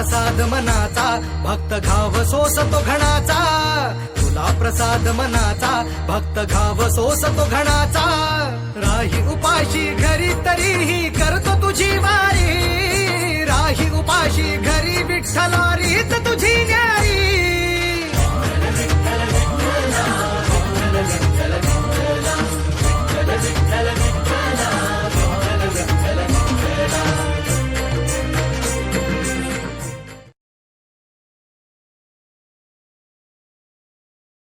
प्रसाद मनाचा भक्त घाव सोस तो घणाचा. तुला प्रसाद मनाचा भक्त घाव सोस तो घणाचा. राही उपाशी घरी तरीही करतो तुझी वारी. राही उपाशी घरी विठ्ठलारीत तुझी